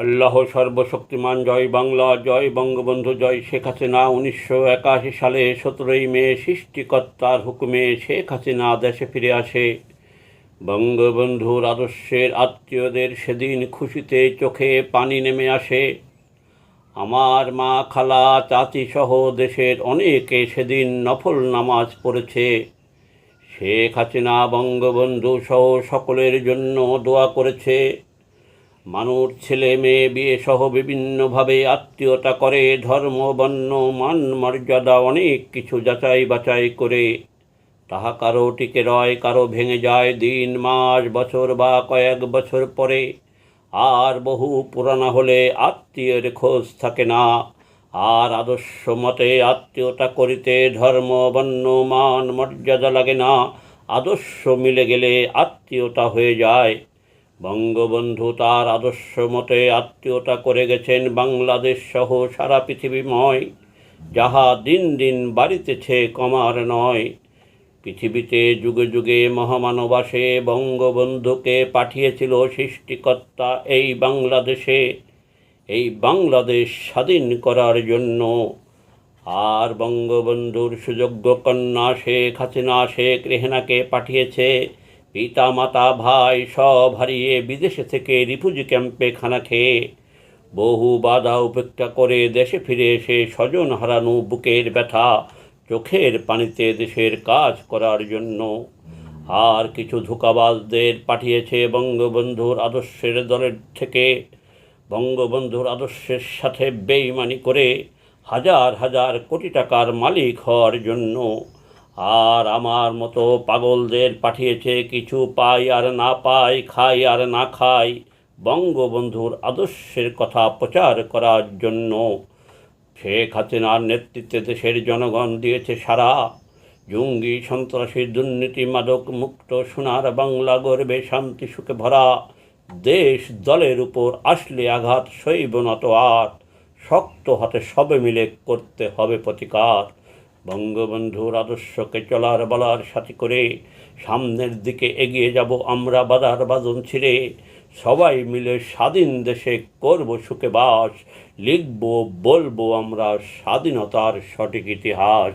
আল্লাহ সর্বশক্তিমান, জয় বাংলা, জয় বঙ্গবন্ধু, জয় শেখ হাসিনা। উনিশশো একাশি সালে সতেরোই মে সৃষ্টিকর্তার হুকুমে শেখ হাসিনা দেশে ফিরে আসে। বঙ্গবন্ধুর আদর্শের আত্মীয়দের সেদিন খুশিতে চোখে পানি নেমে আসে। আমার মা খালা, চাচি সহ দেশের অনেকে সেদিন নফল নামাজ পড়েছে। শেখ হাসিনা বঙ্গবন্ধু সহ সকলের জন্য দোয়া করেছে। মানুষ ছেলে মেয়ে বিয়ে সহ বিভিন্নভাবে আত্মীয়তা করে, ধর্ম, বর্ণ, মান, মর্যাদা অনেক কিছু যাচাই বাছাই করে। তাহা কারও টিকে রয়, কারও ভেঙে যায় দিন, মাস, বছর বা কয়েক বছর পরে। আর বহু পুরানা হলে আত্মীয়ের খোঁজ থাকে না। আর আদর্শ মতে আত্মীয়তা করিতে ধর্ম, বর্ণ, মান, মর্যাদা লাগে না। আদর্শ মিলে গেলে আত্মীয়তা হয়ে যায়। বঙ্গবন্ধু তার আদর্শ মতে আত্মীয়তা করে গেছেন বাংলাদেশ সহ সারা পৃথিবীময়। যাহা দিন দিন বাড়িতেছে, কমার নয়। পৃথিবীতে যুগে যুগে মহামানবাসে বঙ্গবন্ধুকে পাঠিয়েছিল সৃষ্টিকর্তা এই বাংলাদেশে। এই বাংলাদেশ স্বাধীন করার জন্য। আর বঙ্গবন্ধুর সুযোগ্য কন্যা শেখ হাসিনা, শেখ রেহেনাকে পাঠিয়েছে পিতা মাতা ভাই সব হারিয়ে বিদেশে থেকে রিফিউজি ক্যাম্পে খানা খেয়ে বহু বাধা উপেক্ষা করে দেশে ফিরে এসে স্বজন হারানো বুকের ব্যথা, চোখের পানিতে দেশের কাজ করার জন্য। আর কিছু ধোকাবাজদের পাঠিয়েছে বঙ্গবন্ধুর আদর্শের দলের থেকে। বঙ্গবন্ধুর আদর্শের সাথে বেইমানি করে হাজার হাজার কোটি টাকার মালিক হওয়ার জন্য আর আমার মতো পাগলদের পাঠিয়েছে কিছু পাই আর না পাই, খাই আর না খাই, বঙ্গবন্ধুর আদর্শের কথা প্রচার করার জন্য। শেখ হাসিনার নেতৃত্বে দেশের জনগণ দিয়েছে সারা জঙ্গি, সন্ত্রাসী, দুর্নীতি, মাদক মুক্ত, সোনার বাংলা, গর্বে শান্তি, সুখে ভরা। দেশ দলের উপর আসলে আঘাত, সইব না তো আর। শক্ত হাতে সবে মিলে করতে হবে প্রতিকার। বঙ্গবন্ধুর আদর্শকে চলার বলার সাথে করে সামনের দিকে এগিয়ে যাব আমরা বাদার বাদন ছিঁড়ে। সবাই মিলে স্বাধীন দেশে করব সুখে বাস, লিখব, বলব আমরা স্বাধীনতার সঠিক ইতিহাস।